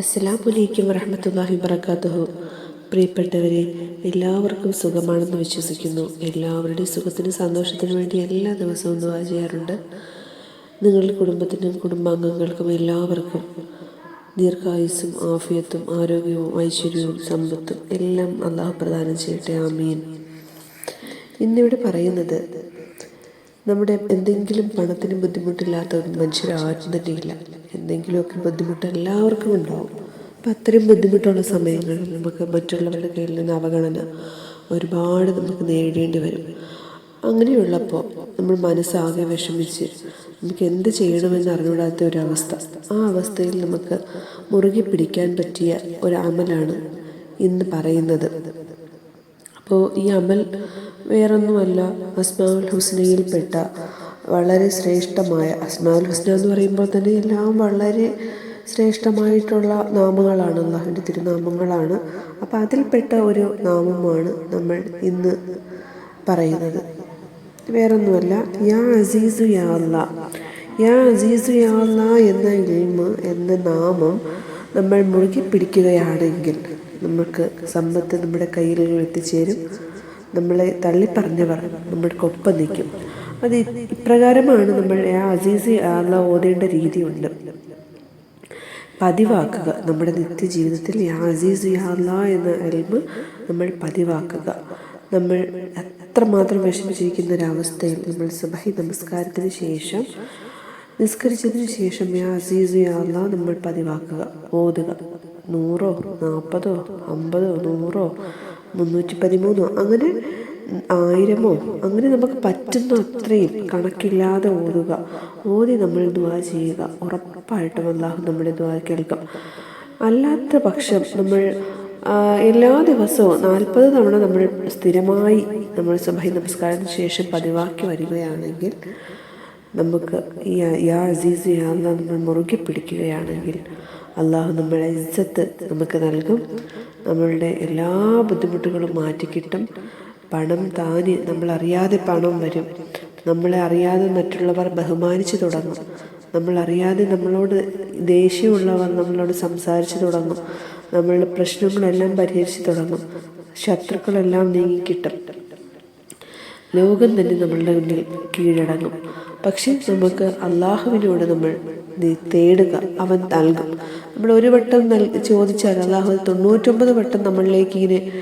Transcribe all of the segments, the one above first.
അസ്സലാമലൈക്കും വറഹമത്തല്ലാഹി വബർക്കാത്തുഹു പ്രിയപ്പെട്ടവരെ എല്ലാവർക്കും സുഖമാണെന്ന് വിശ്വസിക്കുന്നു. എല്ലാവരുടെയും സുഖത്തിനും സന്തോഷത്തിനും വേണ്ടി എല്ലാ ദിവസവും ദുവാ ചെയ്യാറുണ്ട്. നിങ്ങളുടെ കുടുംബത്തിനും കുടുംബാംഗങ്ങൾക്കും എല്ലാവർക്കും ദീർഘായുസ്സും ആഫിയത്തും ആരോഗ്യവും ഐശ്വര്യവും സമ്പത്തും എല്ലാം അള്ളാഹു പ്രദാനം ചെയ്യട്ടെ. ആമീൻ. ഇന്നിവിടെ പറയുന്നത് നമ്മുടെ എന്തെങ്കിലും പണത്തിന് ബുദ്ധിമുട്ടില്ലാത്ത ഒരു മനുഷ്യർ ആരും തന്നെയില്ല. എന്തെങ്കിലുമൊക്കെ ബുദ്ധിമുട്ട് എല്ലാവർക്കും ഉണ്ടാവും. അപ്പം അത്രയും ബുദ്ധിമുട്ടുള്ള സമയങ്ങളിൽ നമുക്ക് മറ്റുള്ളവരുടെ കയ്യിൽ നിന്ന് അവഗണന ഒരുപാട് നമുക്ക് നേരിടേണ്ടി വരും. അങ്ങനെയുള്ളപ്പോൾ നമ്മൾ മനസ്സാകെ വിഷമിച്ച് നമുക്ക് എന്ത് ചെയ്യണമെന്ന് അറിഞ്ഞൂടാത്ത ഒരവസ്ഥ ആ അവസ്ഥയിൽ നമുക്ക് മുറുകെ പിടിക്കാൻ പറ്റിയ ഒരു അമലാണ് ഇന്ന് പറയുന്നത്. അപ്പോൾ ഈ അമൽ വേറൊന്നുമല്ല അസ്മാൽ ഹുസ്നയിൽപ്പെട്ട വളരെ ശ്രേഷ്ഠമായ അസ്മാഉൽ ഹുസ്ന എന്ന് പറയുമ്പോൾ തന്നെ എല്ലാം വളരെ ശ്രേഷ്ഠമായിട്ടുള്ള നാമങ്ങളാണ് അള്ളാഹുവിന്റെ തിരുനാമങ്ങളാണ്. അപ്പോൾ അതിൽപ്പെട്ട ഒരു നാമമാണ് നമ്മൾ ഇന്ന് പറയുന്നത്. വേറൊന്നുമല്ല യാ അസീസു യാ യാ അസീസു യാ എന്ന ഇൽമ എന്ന നാമം നമ്മൾ മുഴുകി പിടിക്കുകയാണെങ്കിൽ നമുക്ക് സമ്പത്ത് നമ്മുടെ കയ്യിൽ എത്തിച്ചേരും. നമ്മളെ തള്ളിപ്പറഞ്ഞവർ നമ്മൾക്കൊപ്പം നിൽക്കും. അത് ഇപ്രകാരമാണ് നമ്മൾ ആ അസീസി അള്ള ഓതേണ്ട രീതിയുണ്ട്. പതിവാക്കുക. നമ്മുടെ നിത്യജീവിതത്തിൽ യാ അസീസ് യാ എന്ന അൽമ നമ്മൾ പതിവാക്കുക. നമ്മൾ എത്രമാത്രം വിഷമിച്ചിരിക്കുന്ന ഒരവസ്ഥയിൽ നമ്മൾ സുബഹി നമസ്കാരത്തിന് ശേഷം നിസ്കരിച്ചതിന് ശേഷം യാ അസീസ് യാ നമ്മൾ പതിവാക്കുക. ഓതുക. നൂറോ നാൽപ്പതോ അമ്പതോ നൂറോ മുന്നൂറ്റി പതിമൂന്നോ അങ്ങനെ ആയിരമോ? അങ്ങനെ നമുക്ക് പറ്റുന്ന അത്രയും കണക്കില്ലാതെ ഓതുക. ഓതി നമ്മൾ ദ്വാ ചെയ്യുക. ഉറപ്പായിട്ടും അള്ളാഹു നമ്മുടെ ദ്വാ കേൾക്കും. അല്ലാത്ത പക്ഷം നമ്മൾ എല്ലാ ദിവസവും നാൽപ്പത് തവണ നമ്മൾ സ്ഥിരമായി നമ്മൾ സഭയിൽ നമസ്കാരത്തിന് ശേഷം പതിവാക്കി വരികയാണെങ്കിൽ നമുക്ക് ഈ യാ അസീസ് യാ നമ്മൾ മുറുകെ പിടിക്കുകയാണെങ്കിൽ അള്ളാഹു നമ്മളെ ഇജ്ജത്ത് നമുക്ക് നൽകും. നമ്മളുടെ എല്ലാ ബുദ്ധിമുട്ടുകളും മാറ്റിക്കിട്ടും. പണം താന് നമ്മളറിയാതെ പണം വരും. നമ്മളെ അറിയാതെ മറ്റുള്ളവർ ബഹുമാനിച്ചു തുടങ്ങും. നമ്മളറിയാതെ നമ്മളോട് ദേഷ്യമുള്ളവർ നമ്മളോട് സംസാരിച്ചു തുടങ്ങും. നമ്മളുടെ പ്രശ്നങ്ങളെല്ലാം പരിഹരിച്ചു തുടങ്ങും. ശത്രുക്കളെല്ലാം നീങ്ങിക്കിട്ടും ലോകം തന്നെ നമ്മളുടെ മുന്നിൽ കീഴടങ്ങും. പക്ഷെ നമുക്ക് അള്ളാഹുവിനോട് നമ്മൾ തേടുക അവൻ നൽകും. നമ്മൾ ഒരു വട്ടം നൽ ചോദിച്ചാൽ അള്ളാഹു തൊണ്ണൂറ്റൊമ്പത് വട്ടം നമ്മളിലേക്ക് ഇങ്ങനെ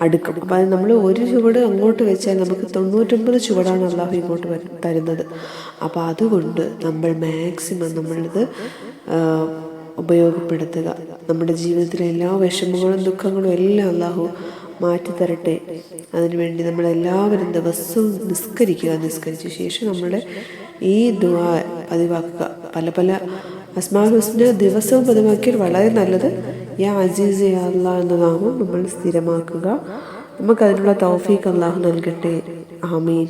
അടുക്കും. അപ്പം അത് നമ്മൾ ഒരു ചുവട് അങ്ങോട്ട് വെച്ചാൽ നമുക്ക് തൊണ്ണൂറ്റൊമ്പത് ചുവടാണ് അള്ളാഹു ഇങ്ങോട്ട് തരുന്നത്. അപ്പോൾ അതുകൊണ്ട് നമ്മൾ മാക്സിമം നമ്മളിത് ഉപയോഗപ്പെടുത്തുക. നമ്മുടെ ജീവിതത്തിലെ എല്ലാ വിഷമങ്ങളും ദുഃഖങ്ങളും എല്ലാം അള്ളാഹു മാറ്റിത്തരട്ടെ അതിനുവേണ്ടി നമ്മളെല്ലാവരും ദിവസവും നിസ്കരിക്കുക. നിസ്കരിച്ച ശേഷം നമ്മുടെ ഈ ദുവാ പതിവാക്കുക. പല പല അസ്മാൽ ഹുസ്ന ദിവസവും പതിവാക്കിയാൽ വളരെ നല്ലത്. യാ അജീസ് യാ അള്ളാഹ് എന്ന നാമം നമ്മൾ സ്ഥിരമാക്കുക. നമുക്കതിനുള്ള തൗഫീഖ് അള്ളാഹു നൽകട്ടെ. ആമീൻ.